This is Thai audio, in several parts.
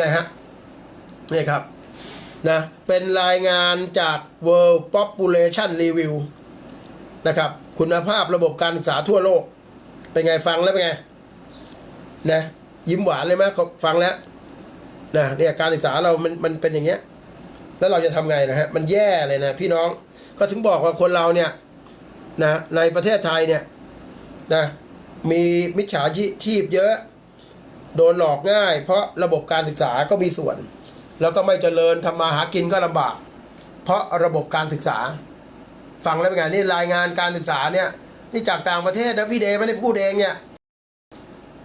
ไงฮะนี่ครับนะเป็นรายงานจาก World Population Review นะครับ คุณภาพระบบการศึกษาทั่วโลก เป็นไงฟังแล้วเป็นไงนะยิ้มหวานเลยไหมฟังแล้วนะเนี่ยการศึกษาเรามันมันเป็นอย่างเงี้ย แล้วเราจะทำไงนะฮะมันแย่เลยนะพี่น้องก็ถึงบอกว่าคนเราเนี่ยนะในประเทศไทยเนี่ยนะมีมิจฉาชีพเยอะ โดนหลอกง่าย เพราะระบบการศึกษาก็มีส่วน แล้วก็ไม่เจริญทำมาหากินก็ลำบาก เพราะระบบการศึกษา ฟังแล้วเป็นไงนี่รายงานการศึกษาเนี่ยนี่จากต่างประเทศนะพี่เดไม่ได้พูดเองเนี่ย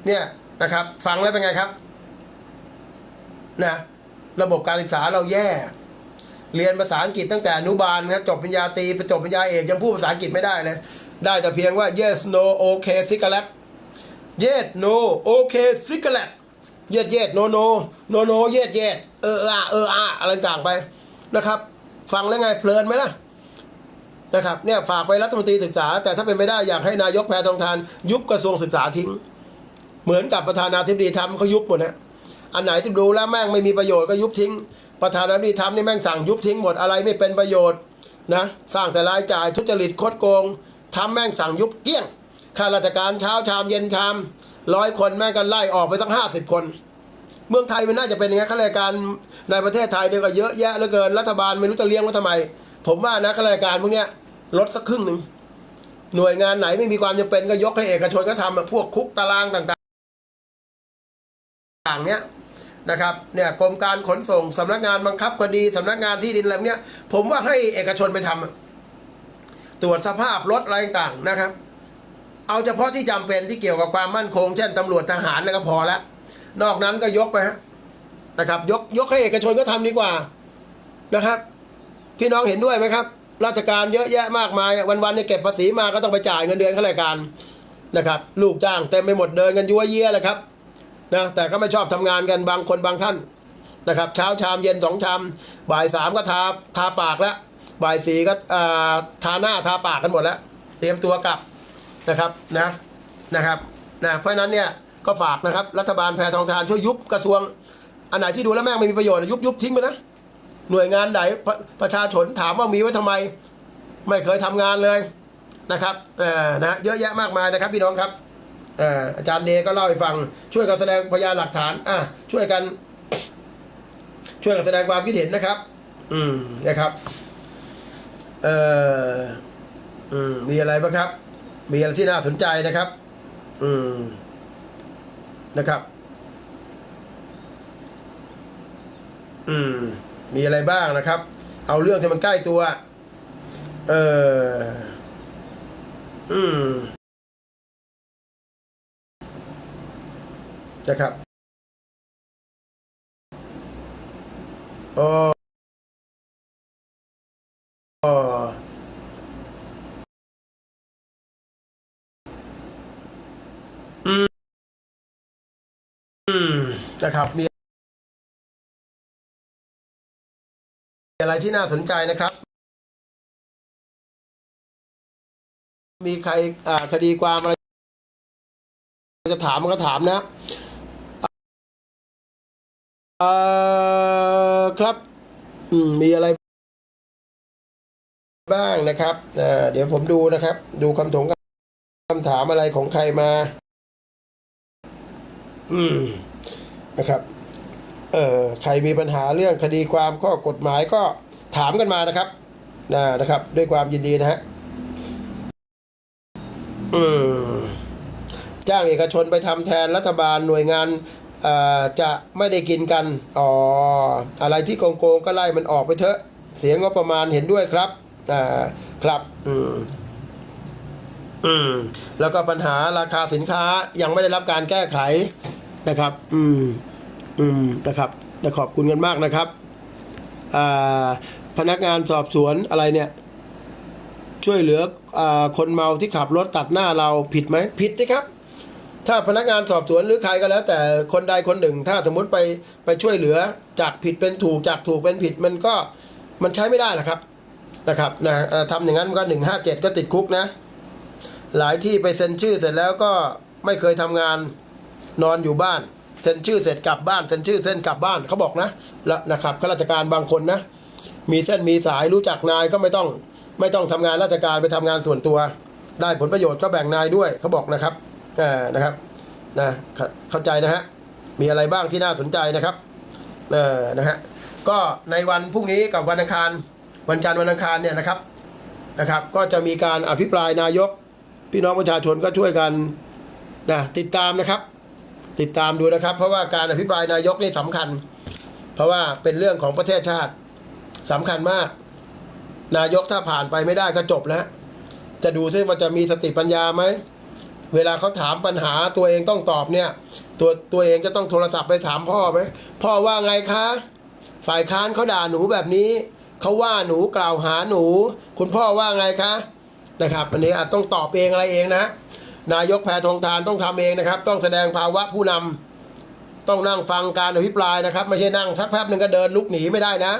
เนี่ยนะครับ ฟังแล้วเป็นไงครับนะระบบการศึกษาเราแย่ เรียนภาษาอังกฤษตั้งแต่อนุบาลนะครับจบปริญญาตรีไปจบปริญญาเอกยังพูดภาษาอังกฤษไม่ได้เลยได้แต่เพียงว่า yes no okay cigarette yes no okay cigarette yes yes no no no no yes yes เอออะเอออะอะไรต่างไปนะครับ ฟังแล้วไงเพลินไหมล่ะนะครับเนี่ยฝากไปรัฐมนตรีศึกษา แต่ถ้าเป็นไม่ได้อยากให้นายกแพทองทาน ยุบกระทรวงศึกษาทิ้ง เหมือนกับประธานาธิบดีทำเขายุบหมดนะอันไหนที่ดูแล้วแม่งไม่มีประโยชน์ก็ยุบทิ้ง ประธานาธิบดีทำนี่แม่งสั่งยุบทิ้งหมดอะไรไม่เป็นประโยชน์นะสร้างแต่รายจ่ายทุจริตคดโกงทำแม่งสั่งยุบเกี้ยง ข้าราชการเช้าชามเย็นชามร้อยคนแม่งกันไล่ออกไปตั้งห้าสิบคน เมืองไทยมันน่าจะเป็นอย่างนี้ข้าราชการในประเทศไทยเดียวก็เยอะแยะเหลือเกินรัฐบาลไม่รู้จะเลี้ยงไว้ทำไม ผมว่านะข้าราชการพวกเนี้ยลดสักครึ่งหนึ่งหน่วยงานไหนไม่มีความจำเป็นก็ยกให้เอกชนก็ทำพวกคุกตารางต่างๆต่างเนี้ยนะครับเนี่ยกรมการขนส่งสำนักงานบังคับคดีสำนักงานที่ดินอะไรพวกเนี้ยผมว่าให้เอกชนไปทำอะตรวจสภาพรถอะไรต่างๆนะครับ เอาเฉพาะที่จำเป็นที่เกี่ยวกับความมั่นคง เช่นตำรวจทหารนะก็พอแล้วนอกนั้นก็ยกไปฮะนะครับยกยกให้เอกชนก็ทำดีกว่านะครับ พี่น้องเห็นด้วยไหมครับ ราชการเยอะแยะมากมาย วันๆเนี่ยเก็บภาษีมาก็ต้องไปจ่ายเงินเดือนข้าราชการนะครับ ลูกจ้างเต็มไปหมดเดินกันยั่วเยี่ยเลยครับนะแต่ก็ไม่ชอบทำงานกันบางคนบางท่านนะครับเช้าชามเย็นสองชามบ่ายสามก็ทาทาปากแล้วบ่ายสี่ก็อ่าทาหน้าทาปากกันหมดแล้ว เตรียมตัวกลับ นะครับนะนะครับนะเพราะฉะนั้นเนี่ยก็ฝากนะครับรัฐบาลแพรทองทานช่วยยุบกระทรวง อันไหนที่ดูแล้วแม่งไม่มีประโยชน์ยุบยุบทิ้งไปนะหน่วยงานไหนประประชาชนถามว่ามีไว้ทำไม ไม่เคยทำงานเลยนะครับเอ่อนะเยอะแยะมากมายนะครับพี่น้องครับเอ่ออาจารย์เดก็เล่าให้ฟังช่วยกันแสดงพยานหลักฐานอะช่วยกัน ช่วยกันแสดงความคิดเห็นนะครับ อืมนะครับเอ่ออืมมีอะไรบ้างครับ มีอะไรที่น่าสนใจนะครับ อืม นะครับ อืม มีอะไรบ้างนะครับ เอาเรื่องที่มันใกล้ตัว เออ อืม นะครับโอ้โอ้อืม อืม นะครับมีอะไรที่น่าสนใจนะครับ มีใครอ่าคดีความอะไรจะถามมันก็ถามนะเออครับมีอะไรบ้างนะครับเเดี๋ยวผมดูนะครับ ดูคำถงคำถามอะไรของใครมา อืมนะครับเอ่อใครมีปัญหาเรื่องคดีความข้อกฎหมายก็ถามกันมานะครับนะนะครับ ด้วยความยินดีนะฮะอืมจ้างเอกชนไปทำแทนรัฐบาลหน่วยงานอ่อจะไม่ได้กินกัน อ๋อ อะไรที่โกงโกงก็ไล่มันออกไปเถอะ เสียงงบประมาณเห็นด้วยครับ อ่า ครับ อืม อืม แล้วก็ปัญหาราคาสินค้ายังไม่ได้รับการแก้ไข นะครับ อืม อืม นะครับแต่ขอบคุณกันมากนะครับ อ่า พนักงานสอบสวนอะไรเนี่ย ช่วยเหลืออาคนเมาที่ขับรถตัดหน้าเราผิดไหมผิดนะครับ ถ้าพนักงานสอบสวนหรือใครก็แล้ว แต่คนใดคนหนึ่ง ถ้าสมมุติไปไปช่วยเหลือจากผิดเป็นถูกจากถูกเป็นผิดมันก็มันใช้ไม่ได้หรอกครับ นะครับนะเอ่อทำอย่างนั้นก็หนึ่งห้าเจ็ดก็ติดคุกนะ หลายที่ไปเซ็นชื่อเสร็จแล้วก็ไม่เคยทำงาน นอนอยู่บ้านเซ็นชื่อเสร็จกลับบ้านเซ็นชื่อเส้นกลับบ้านเขาบอกนะแล้วนะครับข้าราชการบางคนนะมีเส้นมีสายรู้จักนายก็ไม่ต้องไม่ต้องทำงานราชการไปทำงานส่วนตัว ได้ผลประโยชน์ก็แบ่งนายด้วยเขาบอกนะครับเออนะครับนะเข้าเข้าใจนะฮะมีอะไรบ้างที่น่าสนใจนะครับเออนะฮะก็ในวันพรุ่งนี้กับวันอังคารวันจันทร์วันอังคารเนี่ยนะครับนะครับ ก็จะมีการอภิปรายนายก พี่น้องประชาชนก็ช่วยกันนะติดตามนะครับ ติดตามดูนะครับ เพราะว่าการอภิปรายนายกนี่สำคัญ เพราะว่าเป็นเรื่องของประเทศชาติสำคัญมาก นายกถ้าผ่านไปไม่ได้ก็จบแล้ว จะดูซิว่าจะมีสติปัญญาไหมเวลาเขาถามปัญหาตัวเองต้องตอบเนี่ย ตัวตัวเองจะต้องโทรศัพท์ไปถามพ่อไหมพ่อว่าไงคะ ฝ่ายค้านเขาด่าหนูแบบนี้เขาว่าหนูกล่าวหาหนู คุณพ่อว่าไงคะนะครับอันนี้อาจต้องตอบเองอะไรเองนะ นายกแพทองทานต้องทำเองนะครับ ต้องแสดงภาวะผู้นำต้องนั่งฟังการอภิปรายนะครับ ไม่ใช่นั่งสักแป๊บหนึ่งก็เดินลุกหนีไม่ได้นะ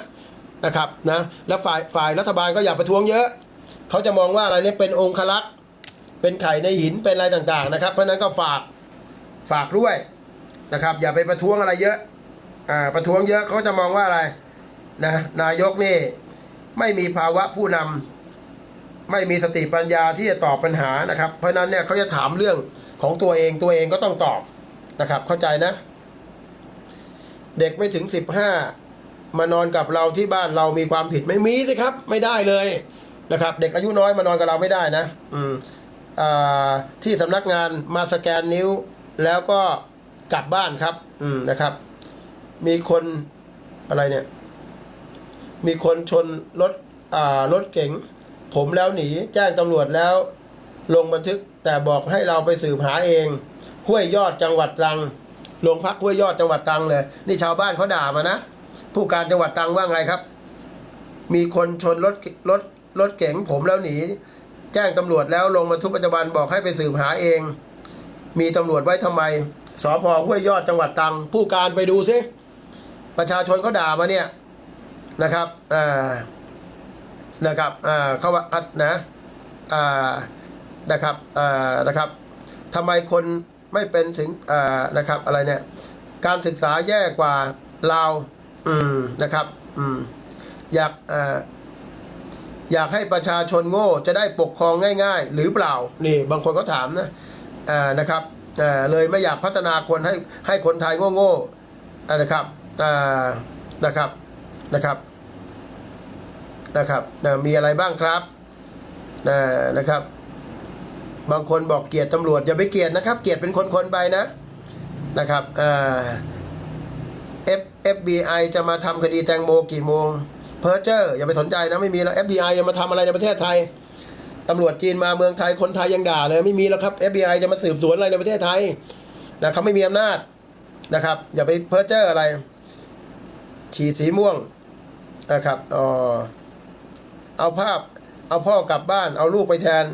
นะครับนะแล้วฝ่ายฝ่ายรัฐบาลก็อย่าประท้วงเยอะ เขาจะมองว่าอะไรเนี่ยเป็นองคลักษ์เป็นไข่ในหินเป็นอะไรต่างๆนะครับ เพราะนั้นก็ฝากฝากด้วยนะครับ อย่าไปประท้วงอะไรเยอะอ่าประท้วงเยอะเขาจะมองว่าอะไรนะนายกนี่ไม่มีภาวะผู้นำ ไม่มีสติปัญญาที่จะตอบปัญหานะครับ เพราะนั้นเนี่ยเขาจะถามเรื่องของตัวเองตัวเองก็ต้องตอบนะครับ เข้าใจนะ เด็กไม่ถึงสิบห้ามานอนกับเราที่บ้านเรามีความผิดไม่มีสิครับ ไม่ได้เลยนะครับ เด็กอายุน้อยมานอนกับเราไม่ได้นะ อืมอ่าที่สำนักงานมาสแกนนิ้ว แล้วก็กลับบ้านครับ อืมนะครับ มีคนอะไรเนี่ย มีคนชนรถอ่ารถเก๋ง ผมแล้วหนีแจ้งตำรวจแล้ว ลงบันทึกแต่บอกให้เราไปสืบหาเองห้วยยอดจังหวัดตรังโรงพักห้วยยอดจังหวัดตรังเลย นี่ชาวบ้านเขาด่ามานะ ผู้การจังหวัดตรังว่าไงครับ มีคนชนรถรถรถเก๋งผมแล้วหนี แจ้งตำรวจแล้วลงบันทึกปัจจุบันบอกให้ไปสืบหาเอง มีตำรวจไว้ทำไมสพห้วยยอดจังหวัดตรัง ผู้การไปดูซิประชาชนเขาด่ามาเนี่ยนะครับอ่า นะครับอ่าเขาว่าอัดนะอ่านะครับอ่านะครับทำไมคนไม่เป็นถึงอ่านะครับอะไรเนี่ยการศึกษาแย่กว่าลาอืมนะครับอืมอยากอ่าอยากให้ประชาชนโง่จะได้ปกครองง่าย ๆ หรือเปล่านี่บางคนก็ถามนะอ่านะครับอ่าเลยไม่อยากพัฒนาคนให้ให้คนไทยโง่ๆอ่านะครับอ่านะครับนะครับ นะครับนะมีอะไรบ้างครับนะนะครับ บางคนบอกเกลียดตำรวจอย่าไปเกลียดนะครับ เกลียดเป็นคนๆไปนะนะครับอ่า F FBI จะมาทำคดีแตงโมกี่โมงเพอร์เจอร์อย่าไปสนใจนะไม่มีแล้ว FBI จะมาทำอะไรในประเทศไทยตำรวจจีนมาเมืองไทยคนไทยยังด่าเลยไม่มีแล้วครับ FBI จะมาสืบสวนอะไรในประเทศไทยนะเขาไม่มีอำนาจนะครับ อย่าไปเพ้อเจ้ออะไร ฉีดสีม่วงนะครับอ๋อ เอาภาพ เอาพ่อกลับบ้าน เอาลูกไปแทน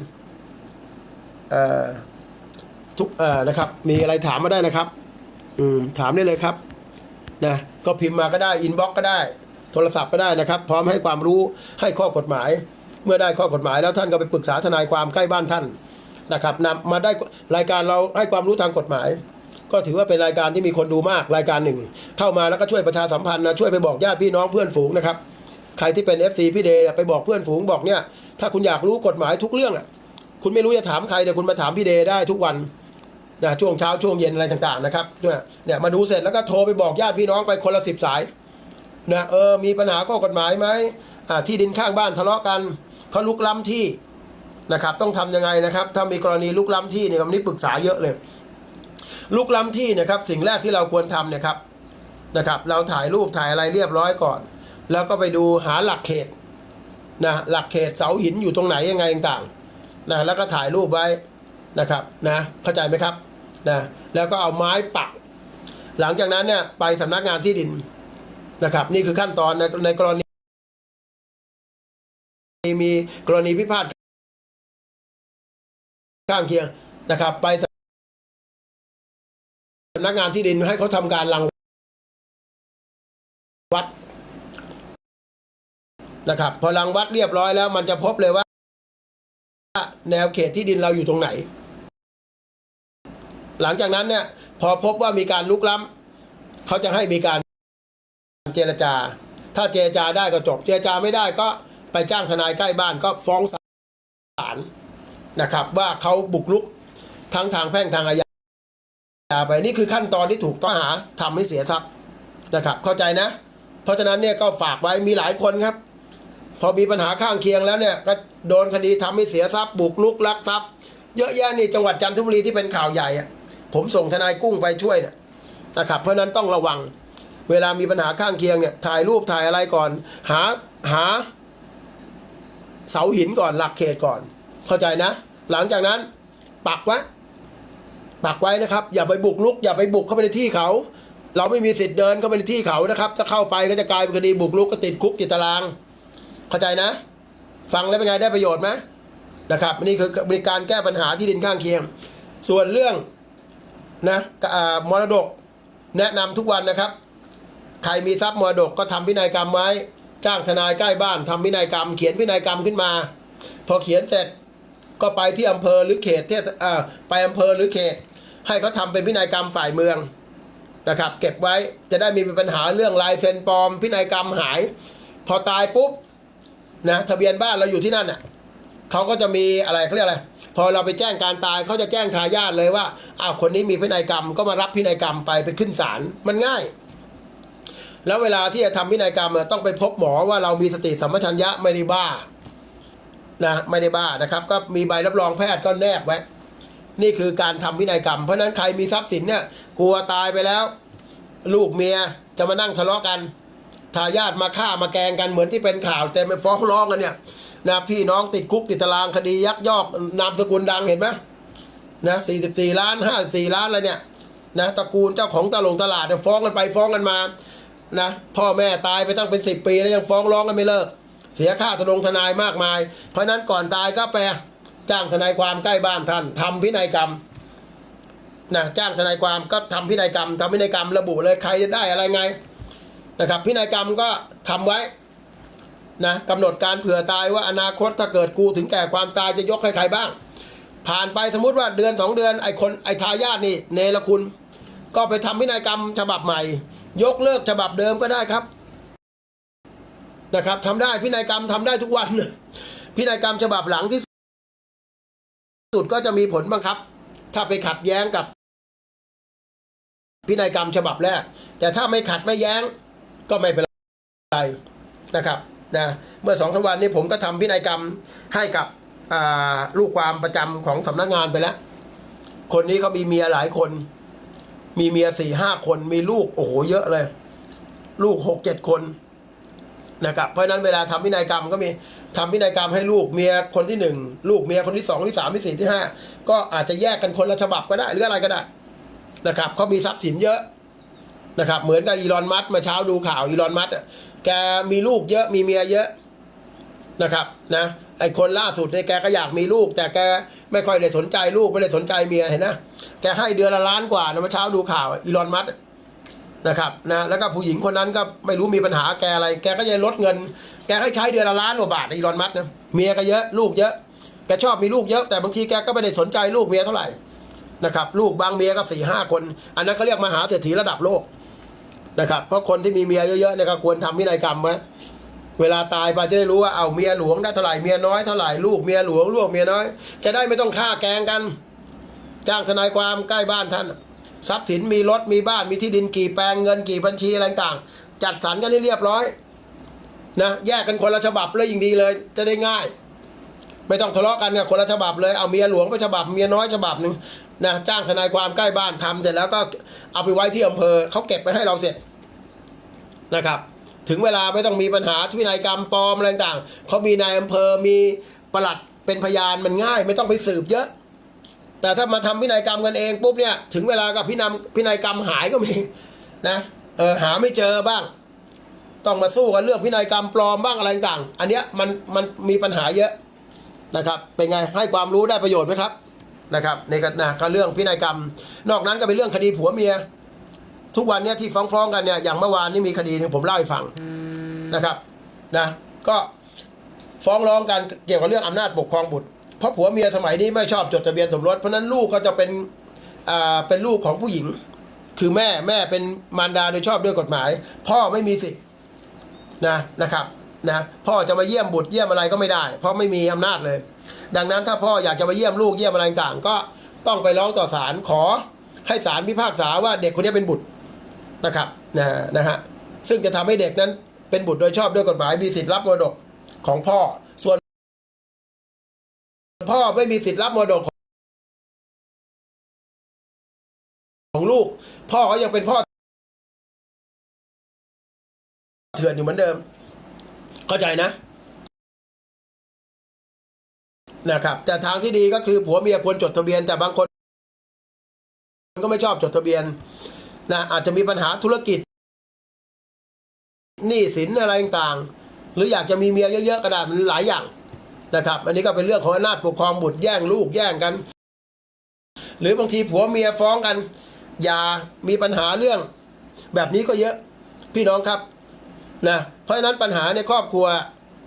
เอ่อทุกเอ่อนะครับ มีอะไรถามมาได้นะครับ อืมถามได้เลยครับนะก็พิมพ์มาก็ได้อินบ็อกก็ได้ โทรศัพท์ก็ได้นะครับ พร้อมให้ความรู้ให้ข้อกฎหมาย เมื่อได้ข้อกฎหมายแล้วท่านก็ไปปรึกษาทนายความใกล้บ้านท่านนะครับนำมาได้รายการเราให้ความรู้ทางกฎหมาย ก็ถือว่าเป็นรายการที่มีคนดูมากรายการหนึ่ง เข้ามาแล้วก็ช่วยประชาสัมพันธ์นะช่วยไปบอกญาติพี่น้องเพื่อนฝูงนะครับ ใครที่เป็น FC พี่เดย์ไปบอกเพื่อนฝูงบอกเนี่ย ถ้าคุณอยากรู้กฎหมายทุกเรื่องอะ คุณไม่รู้จะถามใครเดี๋ยวคุณมาถามพี่เดย์ได้ทุกวันนะช่วงเช้าช่วงเย็นอะไรต่างๆนะครับเนี่ยเนี่ยมาดูเสร็จแล้วก็โทรไปบอกญาติพี่น้องไปคนละสิบสายนะเออมีปัญหาข้อกฎหมายไหมอ่าที่ดินข้างบ้านทะเลาะกันเขาลุกล้ำที่นะครับ ต้องทำยังไงนะครับ ถ้ามีกรณีลุกล้ำที่เนี่ยวันนี้ปรึกษาเยอะเลย ลุกล้ำที่เนะครับ สิ่งแรกที่เราควรทำเนี่ยครับนะครับ เราถ่ายรูปถ่ายอะไรเรียบร้อยก่อน แล้วก็ไปดูหาหลักเขตนะหลักเขตเสาหินอยู่ตรงไหนยังไงต่างๆนะแล้วก็ถ่ายรูปไว้นะครับนะเข้าใจไหมครับนะแล้วก็เอาไม้ปัก หลังจากนั้นเนี่ยไปสำนักงานที่ดินนะครับ นี่คือขั้นตอนในในกรณีมีกรณีพิพาทข้างเคียงนะครับ ไปสำนักงานที่ดินให้เขาทำการรังวัด นะครับพอรังวัดเรียบร้อยแล้ว มันจะพบเลยว่า แนวเขตที่ดินเราอยู่ตรงไหน หลังจากนั้นเนี่ยพอพบว่ามีการลุกล้ำเขาจะให้มีการเจรจา ถ้าเจรจาได้ก็จบ เจรจาไม่ได้ก็ไปจ้างทนายใกล้บ้านก็ฟ้องศาลนะครับ ว่าเขาบุกรุกทั้งทางแพ่งทางอาญาไปนี่คือขั้นตอนที่ถูกต้องหาทำให้เสียทรัพย์นะครับ เข้าใจนะ เพราะฉะนั้นเนี่ยก็ฝากไว้มีหลายคนครับ พอมีปัญหาข้างเคียงแล้วเนี่ยก็โดนคดีทำให้เสียทรัพย์บุกลุกลักทรัพย์ เยอะแยะนี่จังหวัดจันทบุรีที่เป็นข่าวใหญ่อะผมส่งทนายกุ้งไปช่วยเนี่ยนะครับเพราะฉะนั้นต้องระวังเวลามีปัญหาข้างเคียงเนี่ยถ่ายรูปถ่ายอะไรก่อน หาหา เสาหินก่อนหลักเขตก่อน เข้าใจนะ หลังจากนั้นปักไว้ปักไว้นะครับ อย่าไปบุกลุก อย่าไปบุกเข้าไปในที่เขา เราไม่มีสิทธิ์เดินเข้าไปในที่เขานะครับ ถ้าเข้าไปก็จะกลายเป็นคดีบุกลุกก็ติดคุกติดตาราง เข้าใจนะ ฟังแล้วเป็นไงได้ประโยชน์ไหมนะครับนี่คือบริการแก้ปัญหาที่ดินข้างเคียง ส่วนเรื่องนะมรดกแนะนำทุกวันนะครับ ใครมีทรัพย์มรดกก็ทำพินัยกรรมไว้ จ้างทนายใกล้บ้านทำพินัยกรรม เขียนพินัยกรรมขึ้นมา พอเขียนเสร็จก็ไปที่อำเภอหรือเขตเทศอ่ไปอำเภอหรือเขต ให้เขาทำเป็นพินัยกรรมฝ่ายเมืองนะครับ เก็บไว้จะได้มมีปัญหาเรื่องลายเซ็นปลอม พินัยกรรมหาย พอตายปุ๊บ นะทะเบียนบ้านเราอยู่ที่นั่นอะเขาก็จะมีอะไรเขาเรียกอะไร พอเราไปแจ้งการตายเขาจะแจ้งทายาทเลยว่าอ้าวคนนี้มีพินัยกรรมก็มารับพินัยกรรมไปไปขึ้นศาลมันง่าย แล้วเวลาที่จะทำพินัยกรรมต้องไปพบหมอว่าเรามีสติสัมปชัญญะไม่ได้บ้านะไม่ได้บ้านะครับ ก็มีใบรับรองแพทย์ก็แนบไว้ นี่คือการทำพินัยกรรม เพราะนั้นใครมีทรัพย์สินเนี่ยกลัวตายไปแล้ว ลูกเมียจะมานั่งทะเลาะกัน ทายาทมาฆ่ามาแกงกันเหมือนที่เป็นข่าวเต็มไปฟ้องร้องกันเนี่ยนะพี่น้องติดคุกติดตารางคดียักยอกนามสกุลดังเห็นไหมนะ44ล้าน54ล้านอะไรเนี่ยนะตระกูลเจ้าของตลงตลาดเนี่ยฟ้องกันไปฟ้องกันมานะพ่อแม่ตายไปตั้งเป็นสิบปีแล้วยังฟ้องร้องกันไม่เลิก เสียค่าทนงทนายมากมาย เพราะนั้นก่อนตายก็ไปจ้างทนายความใกล้บ้านท่านทำพินัยกรรมนะจ้างทนายความก็ทำพินัยกรรมทำพินัยกรรมระบุเลยใครจะได้อะไรไง นะครับพินัยกรรมก็ทำไว้นะกำหนดการเผื่อตายว่าอนาคตถ้าเกิดกูถึงแก่ความตายจะยกให้ใครบ้าง ผ่านไปสมมติว่าเดือนสองเดือนไอ้คนไอ้ทายาทนี่เนรคุณ ก็ไปทำพินัยกรรมฉบับใหม่ ยกเลิกฉบับเดิมก็ได้ครับนะครับทำได้พินัยกรรมทำได้ทุกวัน พินัยกรรมฉบับหลังที่สุดก็จะมีผลบังคับ ถ้าไปขัดแย้งกับ พินัยกรรมฉบับแรก แต่ถ้าไม่ขัดไม่แย้ง ก็ไม่เป็นไรนะครับนะเมื่อสองสวันนี้ผมก็ทำพินัยกรรมให้กับลูกความประจำของสำนักงานไปแล้ว คนนี้เขามีเมียหลายคน มีเมียสี่ห้าคนมีลูกโอ้โหเยอะเลย ลูกหกเจ็ดคนนะครับเพราะฉะนั้นเวลาทำพินัยกรรมก็มีทำพินัยกรรมให้ลูกเมียคนที่หนึ่งลูกเมียคนที่สองที่สามที่สี่ที่ห้าก็อาจจะแยกกันคนละฉบับก็ได้หรืออะไรก็ได้นะครับเขามีทรัพย์สินเยอะ นะครับ เหมือนกับอีลอนมัสก์เมาเช้าดูข่าวอีลอนมัสก์อะแกมีลูกเยอะมีเมียเยอะนะครับนะไอคนล่าสุดเนี่ยแกก็อยากมีลูก แต่แกไม่ค่อยได้สนใจลูกไม่ได้สนใจเมียเห็นนะแกให้เดือนละล้านกว่านะเมื่อเช้าดูข่าวอีลอนมัสนะครับนะแล้วก็ผู้หญิงคนนั้นก็ไม่รู้มีปัญหาแกอะไร แกก็จะลดเงิน แกให้ใช้เดือนละล้านกว่าบาทอีลอนมัสนะเมียก็เยอะลูกเยอะแกชอบมีลูกเยอะแต่บางทีแกก็ไม่ได้สนใจลูกเมียเท่าไหร่นะครับลูกบางเมียก็สี่ห้าคน อันนั้นเขาเรียกมหาเศรษฐีระดับโลก นะครับ เพราะคนที่มีเมียเยอะๆเนี่ยก็ควรทำพินัยกรรมไว้เวลาตายไปจะได้รู้ว่าเอาเมียหลวงได้เท่าไหร่เมียน้อยเท่าไหร่ลูกเมียหลวงลูกเมียน้อย จะได้ไม่ต้องฆ่าแกงกัน จ้างทนายความใกล้บ้านท่านทรัพย์สินมีรถมีบ้านมีที่ดินกี่แปลงเงินกี่บัญชีอะไรต่างจัดสรรกันให้เรียบร้อยนะแยกกันคนละฉบับเลยยิ่งดีเลย จะได้ง่าย ไม่ต้องทะเลาะกันเนี่ยคนละฉบับเลยเอาเมียหลวงไปฉบับเมียน้อยฉบับหนึ่งนะจ้างทนายความใกล้บ้านทำเสร็จแล้วก็เอาไปไว้ที่อำเภอเขาเก็บไปให้เราเสร็จนะครับ ถึงเวลาไม่ต้องมีปัญหาที่นายกรรมปลอมอะไรต่างเขามีนายอำเภอมีประหลัดเป็นพยานมันง่าย ไม่ต้องไปสืบเยอะ แต่ถ้ามาทำพินัยกรรมกันเองปุ๊บเนี่ยถึงเวลากับพินำพินัยกรรมหายก็มีนะเออหาไม่เจอบ้าง ต้องมาสู้กันเรื่องพินัยกรรมปลอมบ้างอะไรต่าง อันเนี้ยมันมันมีปัญหาเยอะ นะครับ เป็นไงให้ความรู้ได้ประโยชน์ไหมครับนะครับในกันนะก็เรื่องพินัยกรรม นอกนั้นก็เป็นเรื่องคดีผัวเมีย ทุกวันเนี้ยที่ฟ้องๆกันเนี่ยอย่างเมื่อวานนี้มีคดีหนึงผมเล่าให้ฟังนะครับนะก็ฟ้องร้องกันเกี่ยวกับเรื่องอำนาจปกครองบุตร เพราะผัวเมียสมัยนี้ไม่ชอบจดทะเบียนสมรส เพราะนั้นลูกก็จะเป็นอ่าเป็นลูกของผู้หญิง คือแม่แม่เป็นมารดาโดยชอบด้วยกฎหมาย พ่อไม่มีสิทธิ์นะนะครับ นะพ่อจะมาเยี่ยมบุตรเยี่ยมอะไรก็ไม่ได้ เพราะไม่มีอำนาจเลย ดังนั้นถ้าพ่ออยากจะมาเยี่ยมลูกเยี่ยมอะไรต่างก็ต้องไปร้องต่อศาลขอให้ศาลพิพากษาว่าเด็กคนนี้เป็นบุตรนะครับนะนะฮะซึ่งจะทำให้เด็กนั้นเป็นบุตรโดยชอบด้วยกฎหมายมีสิทธิ์รับมรดกของพ่อส่วนพ่อไม่มีสิทธิ์รับมรดกของลูก พ่อก็ยังเป็นพ่อเถื่อนอยู่เหมือนเดิม เข้าใจนะนะครับ แต่ทางที่ดีก็คือผัวเมียควรจดทะเบียน แต่บางคนก็ไม่ชอบจดทะเบียนนะอาจจะมีปัญหาธุรกิจหนี้สินอะไรต่างๆ หรืออยากจะมีเมียเยอะๆก็ได้มันหลายอย่างนะครับ อันนี้ก็เป็นเรื่องของอำนาจปกครองบุตรแย่งลูกแย่งกัน หรือบางทีผัวเมียฟ้องกัน อย่ามีปัญหาเรื่อง แบบนี้ก็เยอะพี่น้องครับ นะเพราะฉะนั้นปัญหาในครอบครัว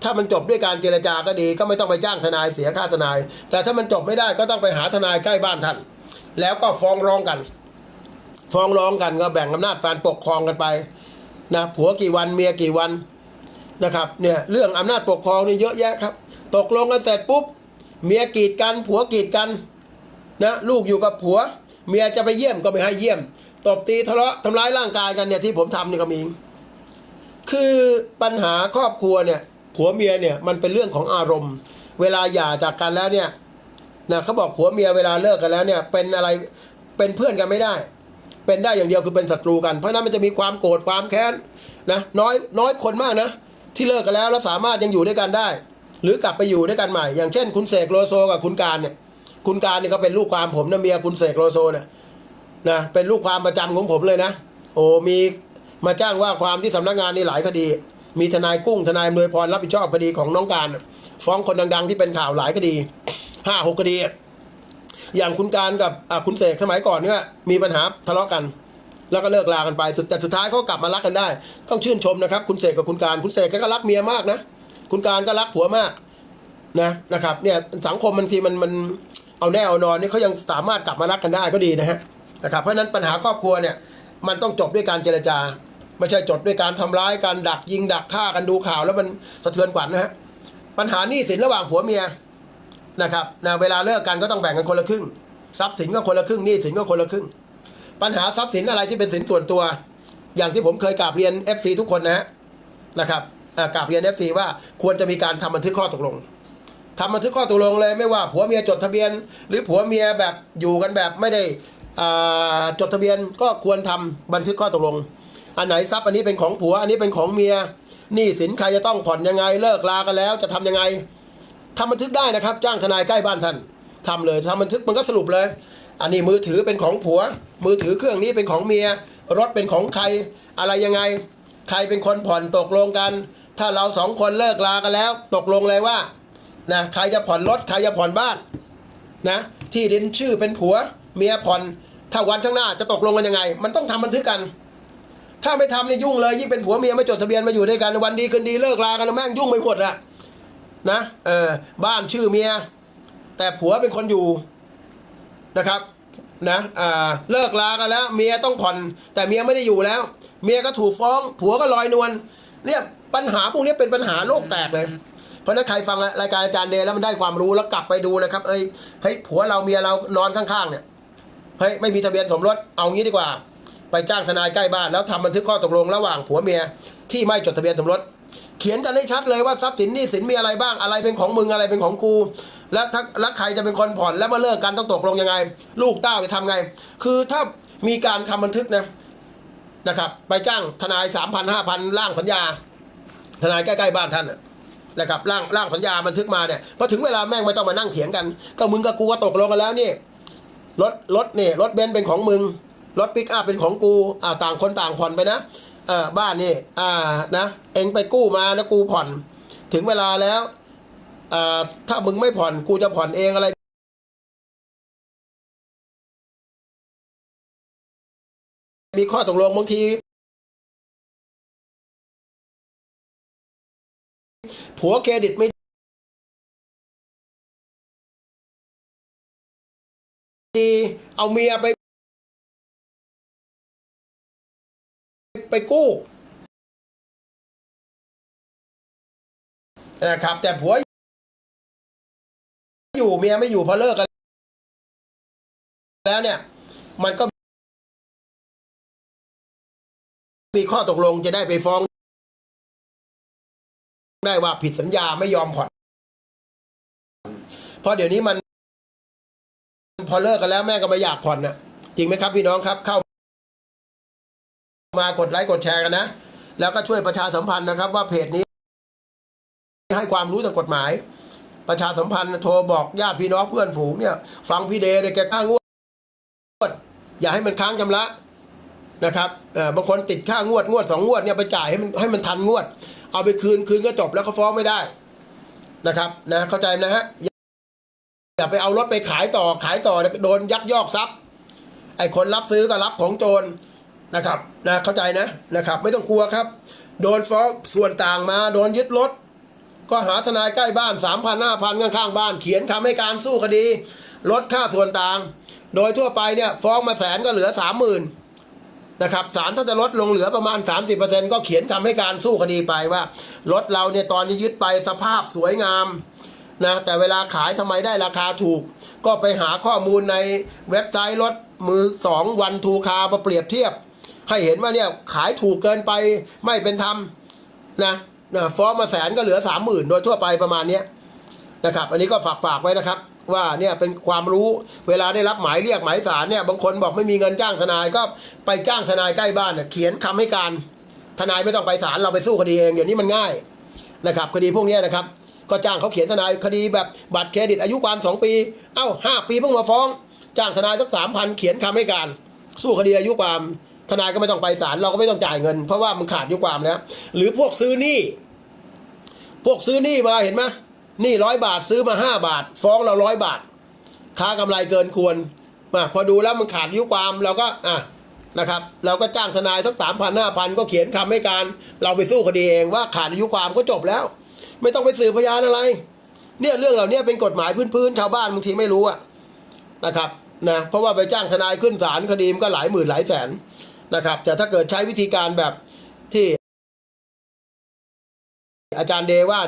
ถ้ามันจบด้วยการเจรจาก็ดี ก็ไม่ต้องไปจ้างทนายเสียค่าทนาย แต่ถ้ามันจบไม่ได้ก็ต้องไปหาทนายใกล้บ้านท่านแล้วก็ฟ้องร้องกัน ฟ้องร้องกันก็แบ่งอำนาจการปกครองกันไปนะผัวกี่วันเมียกี่วันนะครับเนี่ยเรื่องอำนาจปกครองนี่เยอะแยะครับ ตกลงกันเสร็จปุ๊บเมียกีดกันผัวกีดกันนะลูกอยู่กับผัว เมียจะไปเยี่ยมก็ไม่ให้เยี่ยม ตบตีทะเลาะทำร้ายร่างกายกันเนี่ยที่ผมทำนี่ก็มี คือปัญหาครอบครัวเนี่ยผัวเมียเนี่ยมันเป็นเรื่องของอารมณ์ เวลาหย่าจากกันแล้วเนี่ยนะเขาบอกผัวเมียเวลาเลิกกันแล้วเนี่ยเป็นอะไรเป็นเพื่อนกันไม่ได้ เป็นได้อย่างเดียวคือเป็นศัตรูกันเพราะฉะนั้นมันจะมีความโกรธความแค้นนะน้อยน้อยคนมากนะที่เลิกกันแล้วแล้วสามารถยังอยู่ด้วยกันได้ หรือกลับไปอยู่ด้วยกันใหม่ อย่างเช่น คุณเสกโลโซกับคุณการเนี่ยคุณการเนี่ยเขาเป็นลูกความผมนะเมียคุณเสกโลโซเนี่ยนะเป็นลูกความประจำของผมเลยนะโอ้มี มาจ้างว่าความที่สำนักงานนี่หลายคดี มีทนายกุ้งทนายอำนวยพรรับผิดชอบคดีของน้องการ ฟ้องคนดังๆ ที่เป็นข่าวหลายคดีห้าหกคดี อย่างคุณการกับคุณเสกสมัยก่อนเนี่ยมีปัญหาทะเลาะกัน แล้วก็เลิกลากันไปสุดแต่สุดท้ายเขากลับมารักกันได้ ต้องชื่นชมนะครับ คุณเสกกับคุณการ คุณเสกก็รักเมียมากนะคุณการก็รักผัวมากนะนะครับเนี่ยสังคมบางทีมันมันเอาแน่เอานอนนี่เขายังสามารถกลับมารักกันได้ก็ดีนะฮะนะครับเพราะนั้นปัญหาครอบครัวเนี่ยมันต้องจบด้วยการเจรจา ไม่ใช่จบด้วยการทำร้ายการดักยิงดักฆ่ากันดูข่าวแล้วมันสะเทือนขวัญนะฮะปัญหาหนี้สินระหว่างผัวเมียนะครับนะเวลาเลิกกันก็ต้องแบ่งกันคนละครึ่ง ทรัพย์สินก็คนละครึ่งหนี้สินก็คนละครึ่ง ปัญหาทรัพย์สินอะไรที่เป็นสินส่วนตัว อย่างที่ผมเคยกราบเรียน FC ทุกคนนะฮะนะครับอ่ากราบเรียน FC ว่าควรจะมีการทำบันทึกข้อตกลงทำบันทึกข้อตกลงเลยไม่ว่าผัวเมียจดทะเบียน หรือผัวเมียแบบอยู่กันแบบไม่ได้จดทะเบียนก็ควรทำบันทึกข้อตกลง อันไหนทรัพย์อันนี้เป็นของผัว อันนี้เป็นของเมียหนี้สินใครจะต้องผ่อนยังไงเลิกลากันแล้วจะทำยังไงทำบันทึกได้นะครับ จ้างทนายใกล้บ้านท่านทำเลยทำบันทึกมันก็สรุปเลย อันนี้มือถือเป็นของผัว มือถือเครื่องนี้เป็นของเมีย รถเป็นของใคร อะไรยังไง ใครเป็นคนผ่อนตกลงกัน ถ้าเราสองคนเลิกลากันแล้ว ตกลงเลยว่านะใครจะผ่อนรถใครจะผ่อนบ้านนะที่ดินชื่อเป็นผัวเมียผ่อนถ้าวันข้างหน้าจะตกลงกันยังไง มันต้องทำบันทึกกัน ถ้าไม่ทำนี่ยุ่งเลยยิ่งเป็นผัวเมียไม่จดทะเบียนมาอยู่ด้วยกันวันดีคืนดีเลิกลากันแล้วแม่งยุ่งไปหมดอะนะเออบ้านชื่อเมีย แต่ผัวเป็นคนอยู่นะครับนะอ่าเลิกลากันแล้ว เมียต้องผ่อน แต่เมียไม่ได้อยู่แล้ว เมียก็ถูกฟ้อง ผัวก็ลอยนวลเนี่ยปัญหาพวกนี้เป็นปัญหาโลกแตกเลย เพราะฉะนั้นใครฟังรายการอาจารย์เดย์แล้วมันได้ความรู้แล้วกลับไปดูนะครับเอ้ยเฮ้ยผัวเราเมียเรานอนข้างๆเนี่ยเฮ้ยไม่มีทะเบียนสมรสเอางี้ดีกว่า ไปจ้างทนายใกล้บ้านแล้วทำบันทึกข้อตกลงระหว่างผัวเมียที่ไม่จดทะเบียนสมรสเขียนกันให้ชัดเลยว่าทรัพย์สินหนี้สินมีอะไรบ้างอะไรเป็นของมึงอะไรเป็นของกู แล้วถ้าแล้วใครจะเป็นคนผ่อนแล้วมื่อเลิกกันต้องตกลงยังไง ลูกเต้าจะทำไง คือถ้ามีการทำบันทึกนะนะครับไปจ้างทนายสามพันห้าพันร่างสัญญา ทนายใกล้ๆบ้านท่านนะนะครับร่างร่างสัญญาบันทึกมาเนี่ยพอถึงเวลาแม่งไม่ต้องมานั่งเถียงกัน ก็มึงกับกูก็ตกลงกันแล้วนี่รถรถเนี่ยรถเบนซ์เป็นของมึง รถปิกอัพเป็นของกูอ่าต่างคนต่างผ่อนไปนะเออบ้านนี่อ่านะ เองไปกู้มาแล้วกูผ่อน ถึงเวลาแล้วอ่าถ้ามึงไม่ผ่อนกูจะผ่อนเองอะไรมีข้อตกลงบางที ผัวเครดิตไม่ดี เอาเมียไป กู้นะครับ แต่ผัวอยู่เมียไม่อยู่พอเลิกกัน แล้วเนี่ย มันก็มีข้อตกลงจะได้ไปฟ้อง ได้ว่าผิดสัญญาไม่ยอมผ่อนเพราะเดี๋ยวนี้มัน พอเลิกกันแล้วแม่ก็ไม่อยากผ่อนนะจริงไหมครับพี่น้องครับเข้า มากดไลค์กดแชร์กันนะ แล้วก็ช่วยประชาสัมพันธ์นะครับ ว่าเพจนี้ ให้ความรู้ทางกฎหมาย ประชาสัมพันธ์โทรบอกญาติพี่น้องเพื่อนฝูงเนี่ย ฟังพี่เดย์เนี่ยแกค้างวด อย่าให้มันค้างชำระนะครับเอ่อบางคนติดค่างวดงวดสองงวดเนี่ยไปจ่ายให้มันให้มันทันงวด เอาไปคืนคืนก็จบแล้วก็ฟ้องไม่ได้นะครับนะเข้าใจนะฮะอย่าอย่าไปเอารถไปขายต่อขายต่อโดนยักยอกทรัพย์ไอ้คนรับซื้อก็รับของโจร นะครับนะเข้าใจนะนะครับไม่ต้องกลัวครับ โดนฟ้องส่วนต่างมาโดนยึดรถ ก็หาทนายใกล้บ้านสามพันห้าพันข้างๆบ้านเขียนคำให้การสู้คดี ลดค่าส่วนต่าง โดยทั่วไปเนี่ยฟ้องมาแสนก็เหลือสามหมื่นนะครับศาลถ้าจะลดลงเหลือประมาณ 30%ก็เขียนคำให้การสู้คดีไปว่ารถเราเนี่ยตอนนี้ยึดไปสภาพสวยงามนะแต่เวลาขายทำไมได้ราคาถูก ก็ไปหาข้อมูลในเว็บไซต์รถมือสองวันทูคามาเปรียบเทียบ ให้เห็นว่าเนี่ยขายถูกเกินไปไม่เป็นธรรมนะนะฟ้องมาแสนก็เหลือสามหมื่นโดยทั่วไปประมาณเนี้ยนะครับ อันนี้ก็ฝากฝากไว้นะครับ ว่าเนี่ยเป็นความรู้เวลาได้รับหมายเรียกหมายสารเนี่ยบางคนบอกไม่มีเงินจ้างทนายก็ไปจ้างทนายใกล้บ้านเขียนคำให้การทนายไม่ต้องไปศาลเราไปสู้คดีเองเดี๋ยวนี้มันง่ายนะครับ คดีพวกนี้นะครับ ก็จ้างเขาเขียนทนายคดีแบบบัตรเครดิตอายุความสองปี เอ้าห้าปีเพิ่งมาฟ้อง จ้างทนายสักสามพันเขียนคำให้การ สู้คดีอายุความ ทนายก็ไม่ต้องไปศาลเราก็ไม่ต้องจ่ายเงิน เพราะว่ามันขาดอายุความแล้ว หรือพวกซื้อหนี้พวกซื้อหนี้มาเห็นไหมหนี้ร้อยบาทซื้อมาห้าบาท ฟ้องเราร้อยบาท ค้ากำไรเกินควรมาพอดูแล้วมันขาดอายุความเราก็อะนะครับ เราก็จ้างทนายสักสามพันห้าพันก็เขียนคำให้การ เราไปสู้คดีเองว่าขาดอายุความก็จบแล้ว ไม่ต้องไปสืบพยานอะไร เนี่ยเรื่องเหล่านี้เป็นกฎหมายพื้นๆชาวบ้านบางทีไม่รู้อะนะครับนะเพราะว่าไปจ้างทนายขึ้นศาลคดีมันก็หลายหมื่นหลายแสน นะครับ แต่ถ้าเกิดใช้วิธีการแบบที่อาจารย์เดว่า